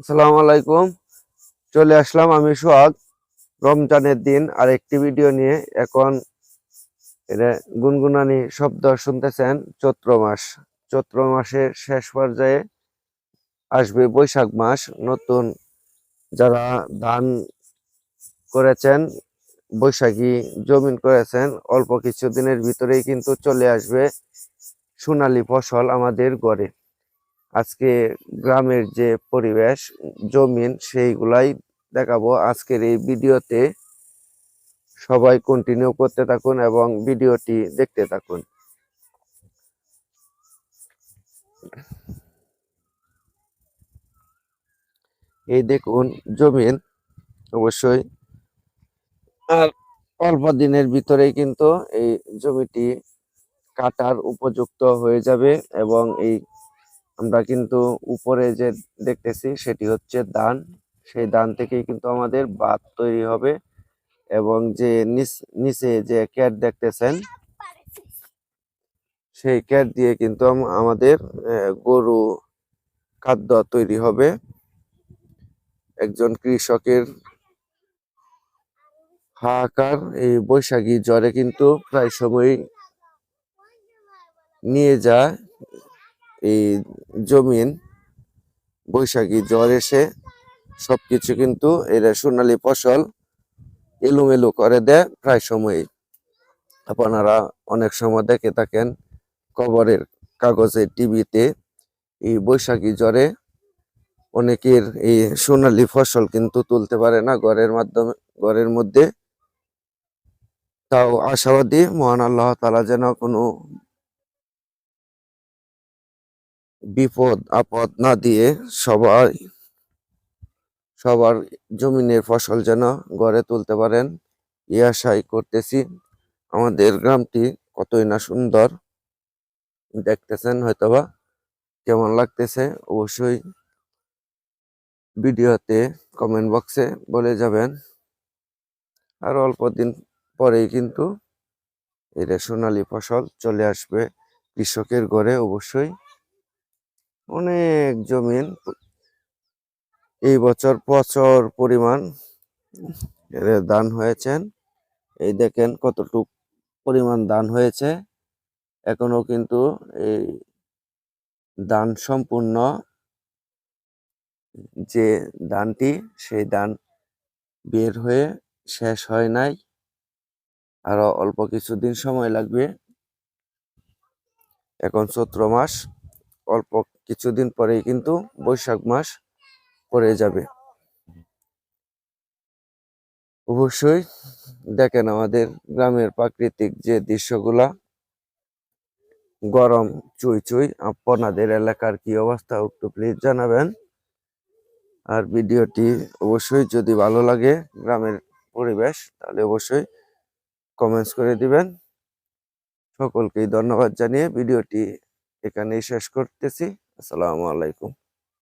আসসালামু আলাইকুম। চলে আসলাম আমি সোহাগ। রমজানের দিন আর একটি ভিডিও নিয়ে। এখন গুনগুনানি শব্দ শুনতেছেন চৈত্র মাস। চৈত্র মাসের শেষ পর্যায়ে আসবে বৈশাখ মাস। নতুন যারা ধান করেছেন, বৈশাখী জমিন করেছেন, অল্প কিছু দিনের ভিতরেই কিন্তু চলে আসবে সোনালী ফসল আমাদের গড়ে আজকে গ্রামের যে পরিবেশ, জমিন সেইগুলাই দেখাবো। আজকের এই ভিডিওতে সবাই কন্টিনিউ করতে থাকুন এবং ভিডিওটি দেখতে থাকুন। এই দেখুন জমিন, অবশ্যই। আর অল্প দিনের ভিতরেই কিন্তু এই জমিটি কাটার উপযুক্ত হয়ে যাবে এবং এই আমরা কিন্তু উপরে যে দেখতেছি সেটি হচ্ছে দান। সেই দান থেকেই কিন্তু আমাদের ভাত তৈরি হবে এবং যে নিচে যে ক্যাট দেখতেছেন, সেই ক্যাট দিয়ে কিন্তু আমাদের গরু খাদ্য তৈরি হবে। একজন কৃষকের হাহাকার এই বৈশাখী জ্বরে কিন্তু প্রায় সময় নিয়ে যায় এই জমিন, বৈশাখী জ্বর এসে সব কিছু কিন্তু এরা সোনালী ফসল এলোমেলো করে দেয় প্রায় সময়ই। আপনারা অনেক সময় দেখে থাকেন খবরের কাগজে, টিভিতে এই বৈশাখী জ্বরে অনেকের এই সোনালী ফসল কিন্তু তুলতে পারে না ঘরের মাধ্যমে, ঘরের মধ্যে। তাও আশাবাদী, মহান আল্লাহ তালা যেন কোনো বিপদ, আপদ না দিয়ে সবাই সবার জমিনের ফসল যেন গড়ে তুলতে পারেন। এই আশাই করতেছি আমাদের গ্রামটি কতই না সুন্দর। দেখতেছেন হয়তোবা কেমন লাগতেছে, অবশ্যই ভিডিওতে কমেন্ট বক্সে বলে যাবেন। আর অল্প দিন পরেই কিন্তু এটা সোনালী ফসল চলে আসবে কৃষকের ঘরে অবশ্যই। অনেক জমিন। এই বছর প্রচুর পরিমাণ দান হয়েছেন। এই দেখেন কতটুক পরিমাণ দান হয়েছে। এখনও কিন্তু এই দান সম্পূর্ণ যে দানটি, সেই দান বের হয়ে শেষ হয় নাই। আরও অল্প কিছুদিন সময় লাগবে। এখন চৈত্র মাস, অল্প কিছুদিন পরেই কিন্তু বৈশাখ মাস পড়ে যাবে। অবশ্যই দেখেন আমাদের গ্রামের প্রাকৃতিক যে দৃশ্যগুলা, গরম, চুই চুই, আপনাদের এলাকার কি অবস্থা একটু প্লিজ জানাবেন। আর ভিডিওটি অবশ্যই যদি ভালো লাগে গ্রামের পরিবেশ, তাহলে অবশ্যই কমেন্টস করে দিবেন। সকলকেই ধন্যবাদ জানিয়ে ভিডিওটি এখানেই শেষ করতেছি। আসসালামু আলাইকুম।